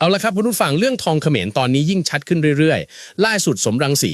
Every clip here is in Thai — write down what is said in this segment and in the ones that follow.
เอาละครับคุณผู้ฟังเรื่องทองเขมรตอนนี้ยิ่งชัดขึ้นเรื่อยๆ ล่าสุดสมรังสี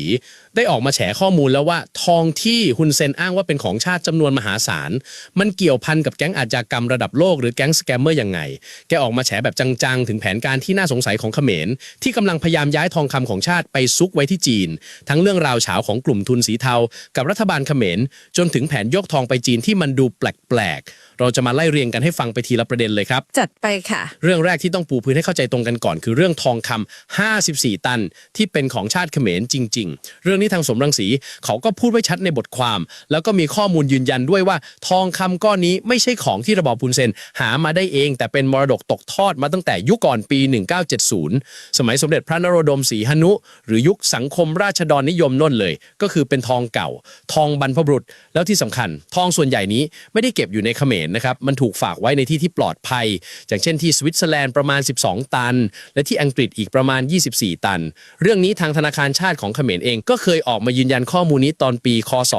ได้ออกมาแฉข้อมูลแล้วว่า ทองที่ฮุนเซนอ้างว่าเป็นของชาติจำนวนมหาศาล มันเกี่ยวพันกับแก๊งอาชญากรรมระดับโลกหรือแก๊งสแกมเมอร์ยังไง แกออกมาแฉแบบจังๆ ถึงแผนการที่น่าสงสัยของเขมร ที่กำลังพยายามย้ายทองคำของชาติไปซุกไว้ที่จีน ทั้งเรื่องราวเฉาของกลุ่มทุนสีเทา กับรัฐบาลเขมร จนถึงแผนยกทองไปจีนที่มันดูแปลกๆเราจะมาไล่เรียงกันให้ฟังไปทีละประเด็นเลยครับจัดไปค่ะ เรื่องแรกที่ต้องปูพื้นให้เข้าใจตรงกันก่อนคือเรื่องทองคำ54 ตันที่เป็นของชาติเขมรจริง ๆ เรื่องนี้ทางสมรังสีเขาก็พูดไว้ชัดในบทความ แล้วก็มีข้อมูลยืนยันด้วยว่า ทองคำก้อนนี้ไม่ใช่ของที่ระบอบพุนเซนหามาได้เอง แต่เป็นมรดกตกทอดมาตั้งแต่ยุคก่อนปี 1970 สมัยสมเด็จพระนโรดมศรีหนุ หรือยุคสังคมราชดรนิยมน่นเลย ก็คือเป็นทองเก่า ทองบรรพบุรุษแล้วที่สำคัญ ทองส่วนใหญ่นี้ไม่ได้เก็บอยู่ในเขมรนะครับมันถูกฝากไว้ในที่ที่ปลอดภัย อย่างเช่นที่สวิตเซอร์แลนด์ประมาณ 12 ตันและที่อังกฤษอีกประมาณ 24 ตัน เรื่องนี้ทางธนาคารชาติของเขมรเองก็เคยออกมายืนยันข้อมูลนี้ตอนปีคศ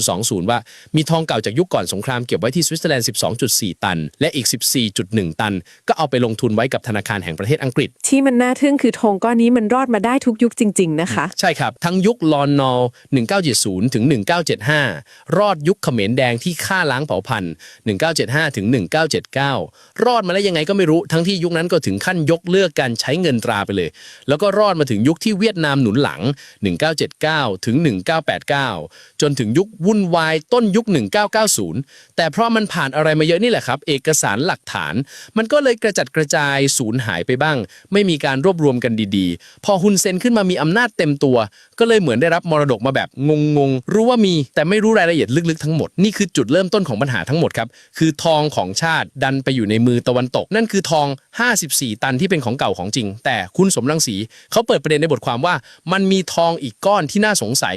2020 ว่า มีทองเก่าจากยุคก่อนสงครามเก็บไว้ที่สวิตเซอร์แลนด์ 12.4 ตัน และอีก 14.1 ตัน ก็เอาไปลงทุนไว้กับธนาคารแห่งประเทศอังกฤษ ที่มันน่าทึ่งคือทองก้อนนี้มันรอดมาได้ทุกยุคจริง ๆ นะคะ ใช่ครับ ทั้งยุคลอนนอล1970 ถึง 1975 รอดยุคเขมรแดงที่ฆ่าล้างเผ่าพันธุ์ 1975 ถึง 1979 รอดมาได้ยังไงก็ไม่รู้ ทั้งที่ยุคนั้นก็ถึงขั้นยกเลิกการใช้เงินตราไปเลย แล้วก็รอดมาถึงยุคที่เวียดนามหนุนหลัง 1979 ถึง 1989 จนถึงยุควุ่นวายต้นยุค 1990 แต่เพราะมันผ่านอะไรมาเยอะนี่แหละครับ เอกสารหลักฐาน มันก็เลยกระจัดกระจายสูญหายไปบ้าง ไม่มีการรวบรวมกันดีๆ พอฮุนเซนขึ้นมามีอำนาจเต็มตัว ก็เลยเหมือนได้รับมรดกมาแบบงงๆ รู้ว่ามีแต่ไม่รู้รายละเอียดลึกๆทั้งหมด นี่คือจุดเริ่มต้นของปัญหาทั้งหมดครับ คือทองของชาติดันไปอยู่ในมือตะวันตก นั่นคือทอง 54 ตันที่เป็นของเก่าของจริง แต่คุณสมรังสีเขาเปิดประเด็นในบทความว่า มันมีทองอีกก้อนที่น่าสงสัย